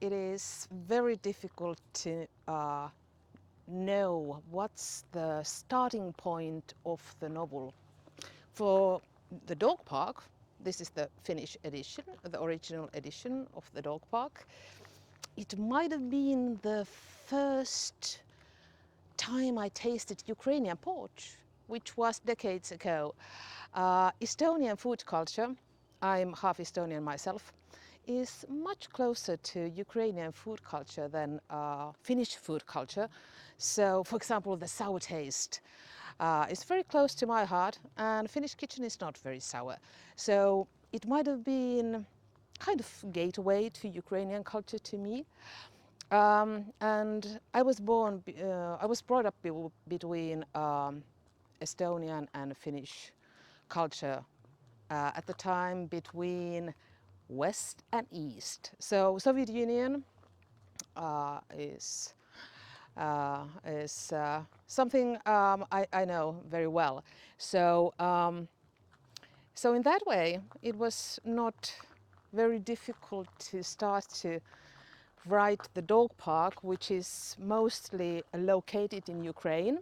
it is very difficult to uh, know what's the starting point of the novel. For the dog park, this is the Finnish edition, the original edition of the dog park. It might have been the first time I tasted Ukrainian porch, which was decades ago. Uh, Estonian food culture, I'm half Estonian myself, is much closer to Ukrainian food culture than uh, Finnish food culture. So, for example, the sour taste uh, is very close to my heart, and Finnish kitchen is not very sour. So, it might have been kind of gateway to Ukrainian culture to me. Um, and I was born, uh, I was brought up be between um, Estonian and Finnish culture uh, at the time between West and East. So Soviet Union uh, is uh, is uh, something um, I, I, know very well. So um, so in that way, it was not very difficult to start to write the dog park, which is mostly located in Ukraine.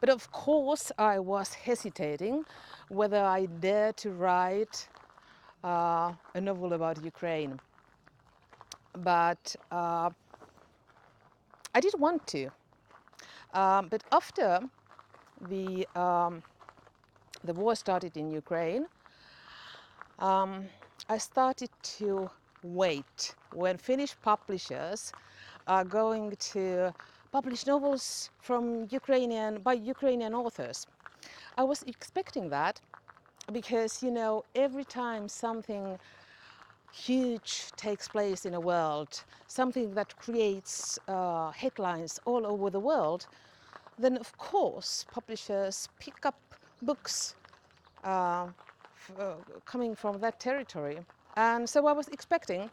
But of course, I was hesitating whether I dare to write uh, a novel about Ukraine. But uh, I did want to. Um, but after the, um, the war started in Ukraine, um, I started to wait when Finnish publishers are going to publish novels from Ukrainian by Ukrainian authors. I was expecting that because you know every time something huge takes place in a world, something that creates uh, headlines all over the world, then of course publishers pick up books uh, uh, coming from that territory. And so I was expecting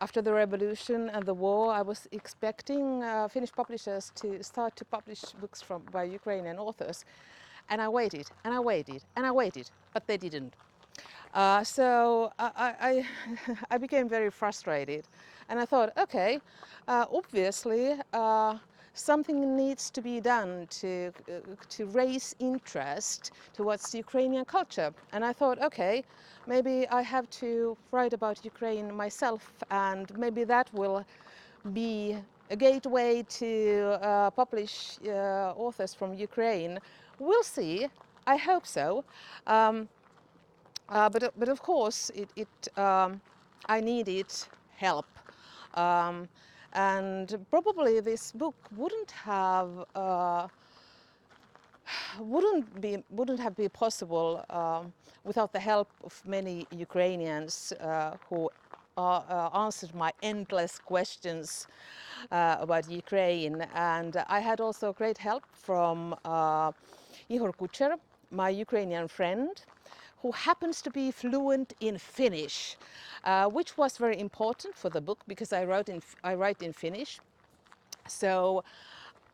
after the revolution and the war, I was expecting uh, Finnish publishers to start to publish books from by Ukrainian authors, and I waited and I waited and I waited, but they didn't. Uh, so I, I, I, became very frustrated, and I thought, okay, uh, obviously uh, something needs to be done to, uh, to raise interest towards Ukrainian culture. And I thought, okay, maybe I have to write about Ukraine myself, and maybe that will be a gateway to uh, publish uh, authors from Ukraine. We'll see. I hope so. Um, uh, but, but of course, it, it um, I needed help. Um, and probably this book wouldn't have uh, wouldn't be wouldn't have been possible um, without the help of many Ukrainians uh, who uh, answered my endless questions uh, about Ukraine, and I had also great help from uh, Ihor Kucher, my Ukrainian friend, who happens to be fluent in Finnish, uh, which was very important for the book because I wrote in I write in Finnish. So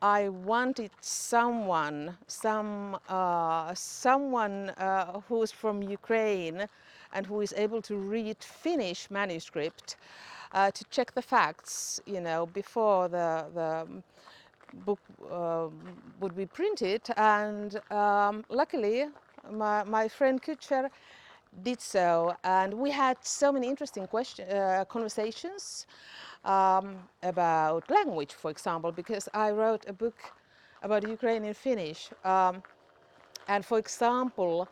I wanted someone, some uh, someone uh, who's from Ukraine and who is able to read Finnish manuscript uh, to check the facts, you know, before the the book uh, would be printed. And um, luckily, my, my friend Kucher did so, and we had so many interesting question, uh, conversations um, about language, for example, because I wrote a book about Ukrainian Finnish, um, and for example,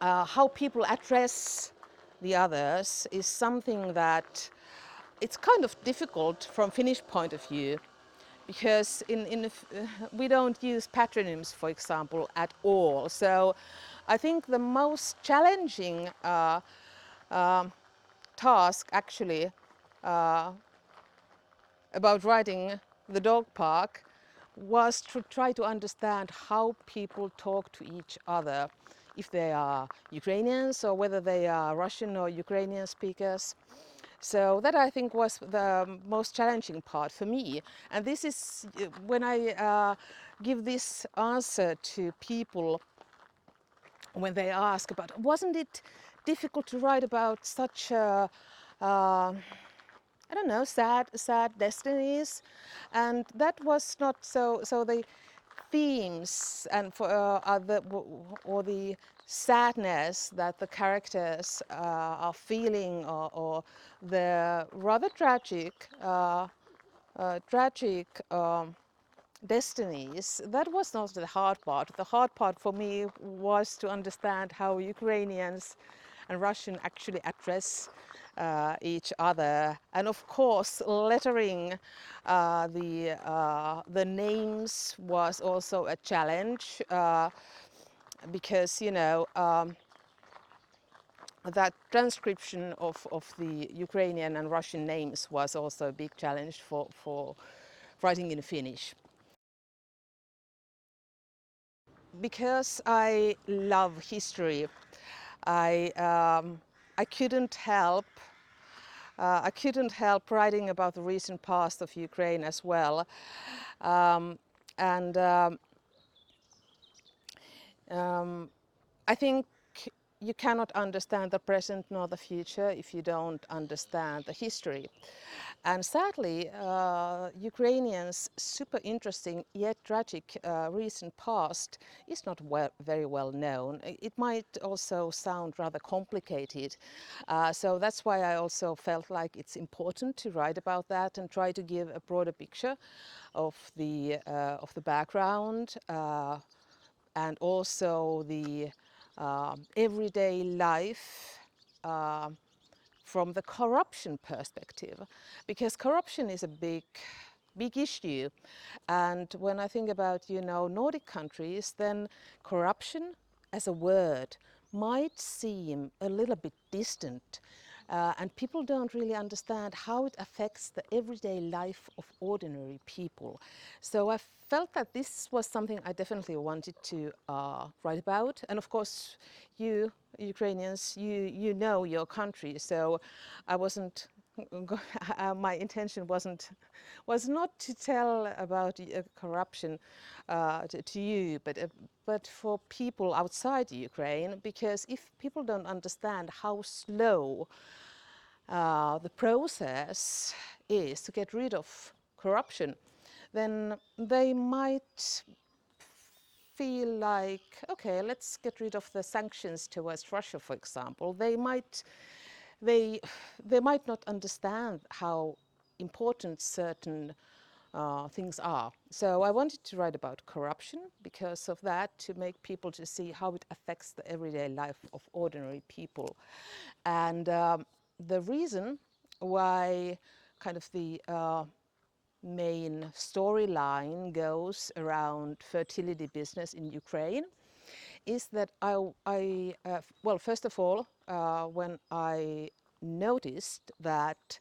uh, how people address the others is something that it's kind of difficult from Finnish point of view because in, in uh, we don't use patronyms, for example, at all. So I think the most challenging uh, uh, task actually uh, about writing the dog park was to try to understand how people talk to each other, if they are Ukrainians or whether they are Russian or Ukrainian speakers. So that I think was the most challenging part for me. And this is when I uh, give this answer to people when they ask about, wasn't it difficult to write about such a, uh, I don't know, sad, sad destinies, and that was not so. So the themes and for uh, the or the sadness that the characters uh, are feeling, or, or the rather tragic, uh, uh, tragic. Um, destinies that was not the hard part the hard part for me was to understand how ukrainians and russian actually address uh, each other. And of course, lettering uh, the, uh, the names was also a challenge because, you know, um, that transcription of, of the Ukrainian and Russian names was also a big challenge for, for writing in Finnish. Because I love history, I, um, I couldn't help uh, I couldn't help writing about the recent past of Ukraine as well. Um, and um, um, I think you cannot understand the present nor the future if you don't understand the history. And sadly, uh, Ukrainians' super interesting yet tragic uh, recent past is not well, very well known. It might also sound rather complicated. Uh, so that's why I also felt like it's important to write about that and try to give a broader picture of the, uh, of the background uh, and also the um, everyday life uh, from the corruption perspective, because corruption is a big big issue. And when I think about, you know, Nordic countries, then corruption as a word might seem a little bit distant. Uh, and people don't really understand how it affects the everyday life of ordinary people. So I felt that this was something I definitely wanted to uh, write about. And of course, you Ukrainians, you, you know your country, so I wasn't my intention wasn't was not to tell about uh, corruption uh, to, to, you, but uh, but for people outside Ukraine, because if people don't understand how slow uh, the process is to get rid of corruption, then they might feel like, okay, let's get rid of the sanctions towards Russia, for example. They might, they, they might not understand how important certain uh, things are. So I wanted to write about corruption because of that, to make people to see how it affects the everyday life of ordinary people. And um, the reason why kind of the uh, main storyline goes around fertility business in Ukraine is that I, I uh, well, first of all, uh, when I noticed that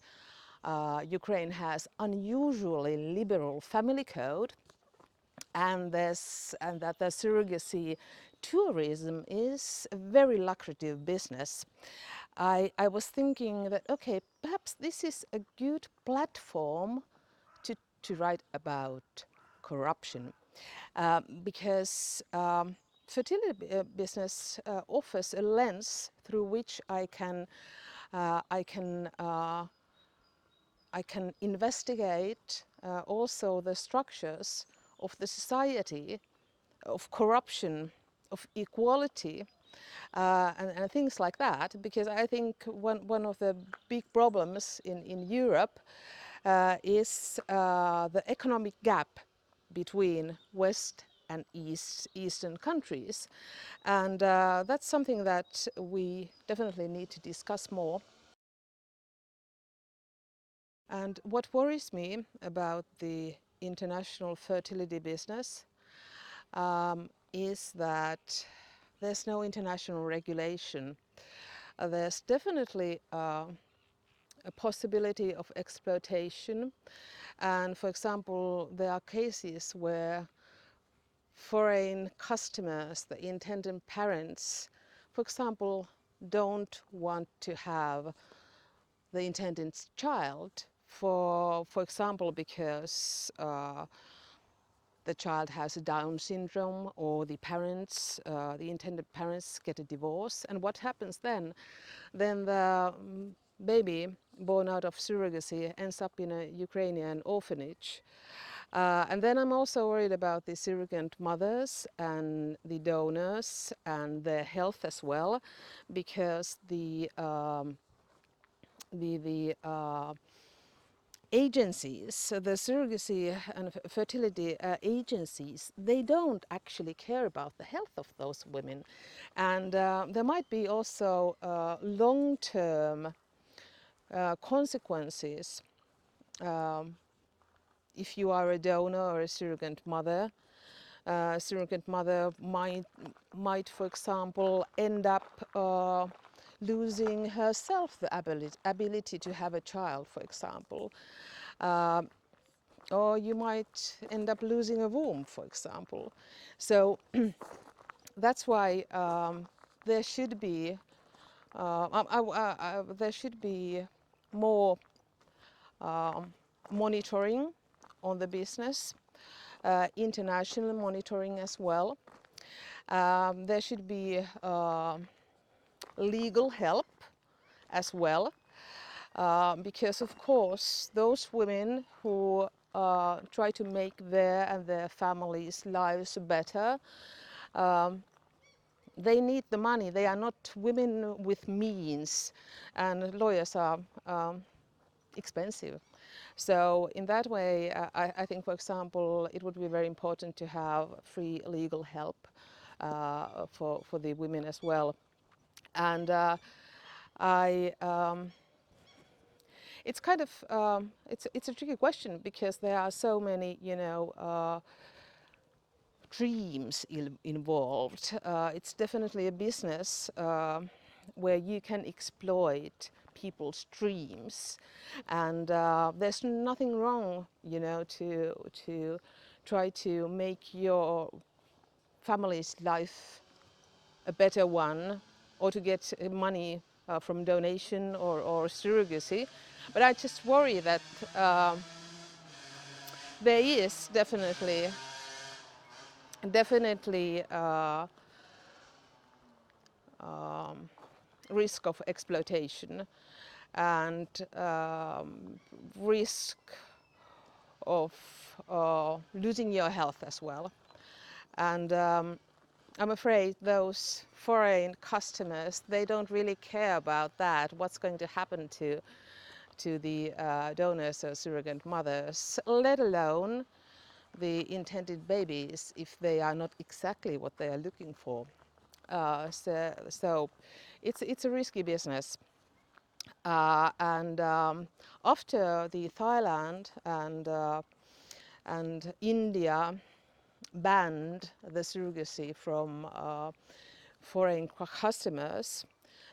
uh, Ukraine has unusually liberal family code and, this, and that the surrogacy tourism is a very lucrative business. I, I was thinking that, okay, perhaps this is a good platform to, to write about corruption um, because um, fertility uh, business uh, offers a lens through which I can, uh, I can, uh, I can investigate uh, also the structures of the society, of corruption, of equality, uh, and, and, things like that, because I think one, one of the big problems in, in Europe uh, is uh, the economic gap between West and East, Eastern countries. And uh, that's something that we definitely need to discuss more. And what worries me about the international fertility business um, is that there's no international regulation. Uh, there's definitely uh, a possibility of exploitation. And for example, there are cases where foreign customers, the intended parents, for example, don't want to have the intended child for, for example, because uh, the child has a Down syndrome or the parents, uh, the intended parents get a divorce. And what happens then? Then the mm, baby born out of surrogacy ends up in a Ukrainian orphanage. Uh, and then I'm also worried about the surrogate mothers and the donors and their health as well, because the um, the the uh, agencies, the surrogacy and fertility uh, agencies, they don't actually care about the health of those women, and uh, there might be also uh, long-term uh, consequences. Um, if you are a donor or a surrogate mother. Uh, surrogate mother might, might, for example, end up uh, losing herself the ability, ability to have a child, for example. Uh, or you might end up losing a womb, for example. So that's why um, there should be uh, there should be more um, monitoring on the business, uh, international monitoring as well. Um, there should be uh, legal help as well, uh, because of course those women who uh, try to make their and their families' lives better, um, they need the money. They are not women with means, and lawyers are um, expensive. So in that way, uh, I, I, think, for example, it would be very important to have free legal help uh, for, for the women as well. And uh, I, um, it's kind of, um, it's, it's a tricky question because there are so many, you know, uh, dreams involved. Uh, it's definitely a business uh, where you can exploit people's dreams. And uh, there's nothing wrong, you know, to, to try to make your family's life a better one or to get money uh, from donation or, or surrogacy. But I just worry that uh, there is definitely, definitely uh, um, risk of exploitation and um, risk of uh, losing your health as well. And um, I'm afraid those foreign customers, they don't really care about that, what's going to happen to, to the uh, donors or surrogate mothers, let alone the intended babies if they are not exactly what they are looking for. Uh, so, so it's, it's a risky business. Uh, and um, after the Thailand and, uh, and India banned the surrogacy from uh, foreign customers,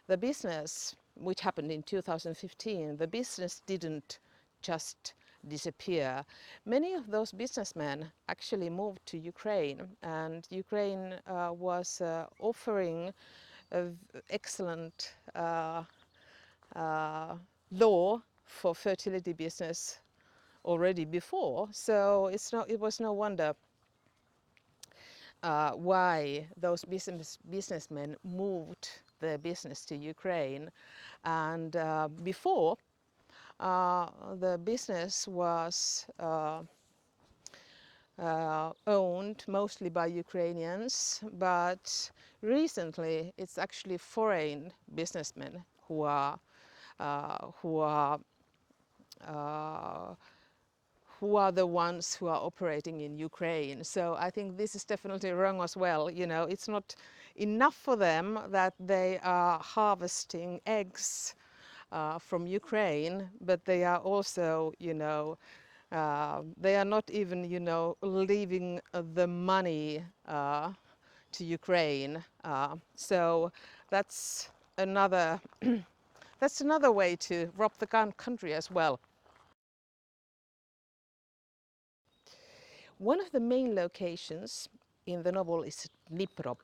the business, which happened in 2015, the business didn't just disappear. Many of those businessmen actually moved to Ukraine and Ukraine uh, was uh, offering excellent uh, uh, law for fertility business already before. So it's no, it was no wonder uh, why those business, businessmen moved their business to Ukraine. And uh, before, uh, the business was uh, uh, owned mostly by Ukrainians, but recently it's actually foreign businessmen who are uh, who are uh, who are the ones who are operating in Ukraine. So I think this is definitely wrong as well. You know, it's not enough for them that they are harvesting eggs uh, from Ukraine, but they are also, you know, uh, they are not even, you know, leaving the money uh, to Ukraine. Uh, so that's another That's another way to rob the country as well. One of the main locations in the novel is Dnipro.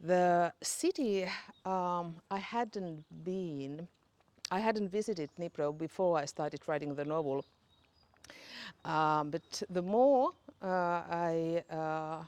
The city um, I hadn't been, I hadn't visited Dnipro before I started writing the novel. Um, but the more uh, I, uh,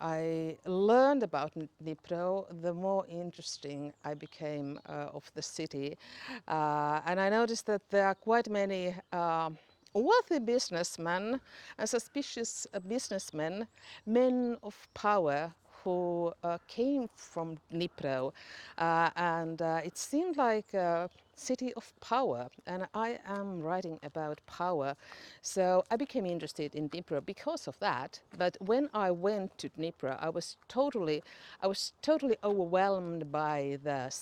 I learned about Dnipro, the more interesting I became uh, of the city. Uh, and I noticed that there are quite many uh, wealthy businessmen and suspicious uh, businessmen, men of power who uh, came from Dnipro. Uh, and it seemed like a city of power and I am writing about power so I became interested in Dnipro because of that but when I went to Dnipro I was totally I was totally overwhelmed by the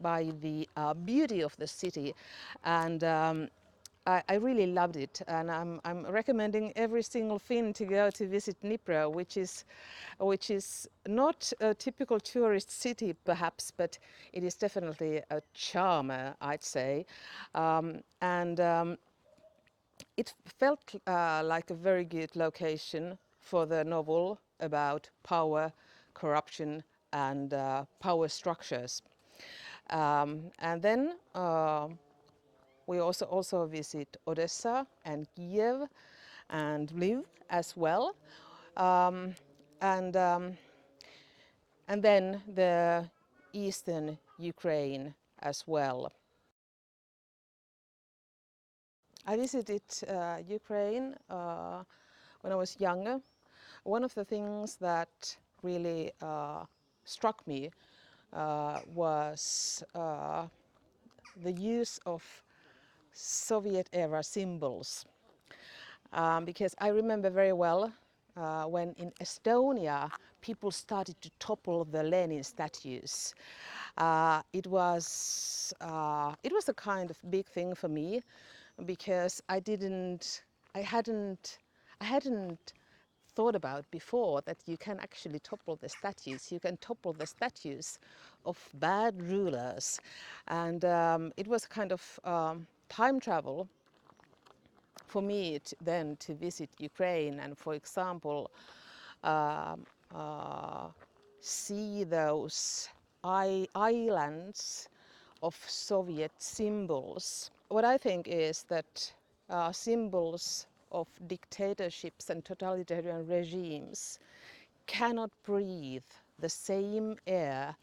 by the uh, beauty of the city and um, I, I, really loved it and I'm, I'm, recommending every single Finn to go to visit Dnipro, which is, which is not a typical tourist city perhaps, but it is definitely a charmer, I'd say. Um, and um, it felt uh, like a very good location for the novel about power, corruption and uh, power structures. Um, and then uh, we also, also visit Odessa and Kiev and Lviv as well. Um, and, um, and then the eastern Ukraine as well. I visited uh, Ukraine uh, when I was younger. One of the things that really uh, struck me uh, was uh, the use of Soviet era symbols. Um, because I remember very well uh, when in Estonia people started to topple the Lenin statues. Uh, it was uh, it was a kind of big thing for me because I didn't I hadn't I hadn't thought about before that you can actually topple the statues. You can topple the statues of bad rulers, and um, it was kind of um, time travel for me then to visit Ukraine and, for example, uh, uh, see those islands of Soviet symbols. What I think is that uh, symbols of dictatorships and totalitarian regimes cannot breathe the same air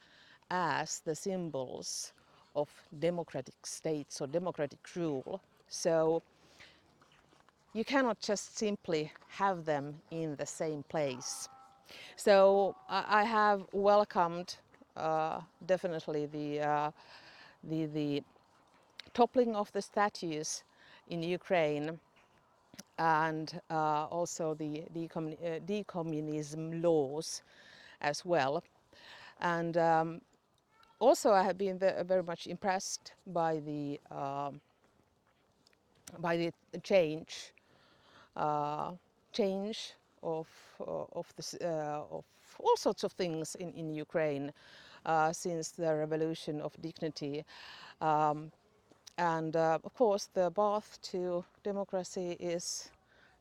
as the symbols of democratic states or democratic rule. So you cannot just simply have them in the same place. So I have welcomed uh, definitely the, uh, the, the toppling of the statues in Ukraine and uh, also the uh, decommunism laws as well. And um, also I have been very much impressed by the um, by the change uh, change of uh, of the uh, of all sorts of things in in Ukraine uh, since the revolution of dignity. Um, and uh, of course, the path to democracy is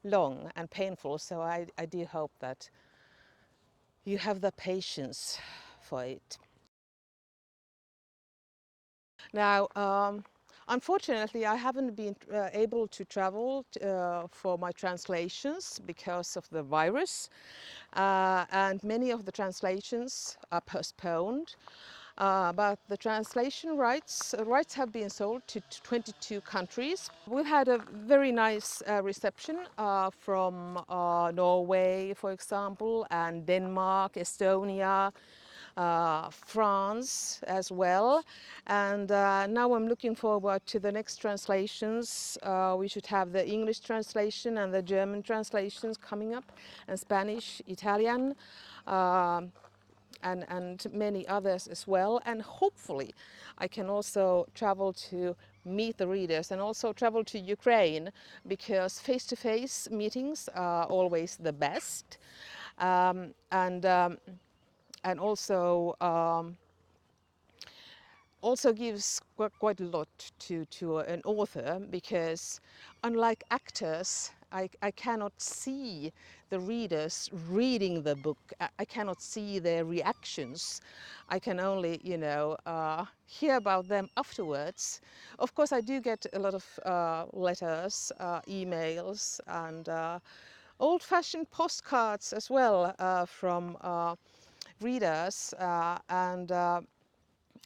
long and painful, so I, I do hope that you have the patience for it. Now, um, unfortunately, I haven't been uh, able to travel uh, for my translations because of the virus, uh, and many of the translations are postponed. Uh, but the translation rights uh, rights have been sold to 22 countries. We've had a very nice uh, reception from Norway, for example, and Denmark, Estonia, France as well. And uh, now I'm looking forward to the next translations. Uh, we should have the English translation and the German translations coming up, and Spanish, Italian. And, and many others as well. And hopefully I can also travel to meet the readers and also travel to Ukraine because face-to-face -face meetings are always the best. Um, and um, and also um, also gives quite a lot to, to an author because unlike actors, I, I cannot see the readers reading the book. I, cannot see their reactions. I can only, you know, uh, hear about them afterwards. Of course, I do get a lot of uh, letters, uh, emails, and uh, old-fashioned postcards as well uh, from uh, readers uh, and uh,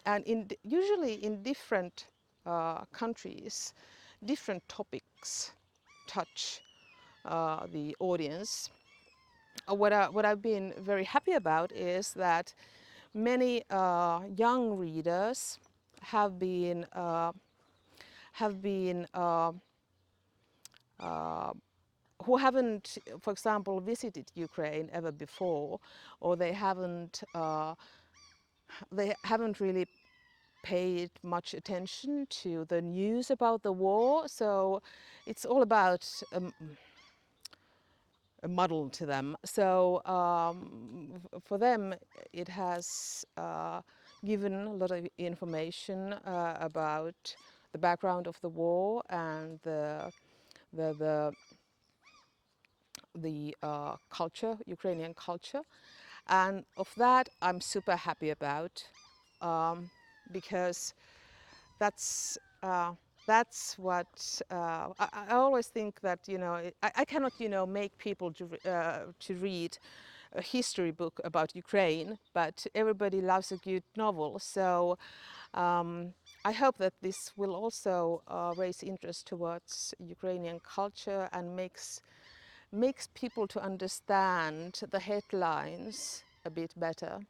and in usually in different uh, countries, different topics touch the audience. What, I, what I've been very happy about is that many uh, young readers have been uh, have been uh, who haven't, for example, visited Ukraine ever before, or they haven't uh, they haven't really paid much attention to the news about the war. So it's all about um, a muddle to them. So um, for them, it has uh, given a lot of information uh, about the background of the war and the the the, the uh, culture, Ukrainian culture, and of that I'm super happy about um, because that's uh, that's what uh, I, I always think that you know I, I cannot you know make people to, uh, to read a history book about Ukraine, but everybody loves a good novel. So um, I hope that this will also uh, raise interest towards Ukrainian culture and makes makes people to understand the headlines a bit better.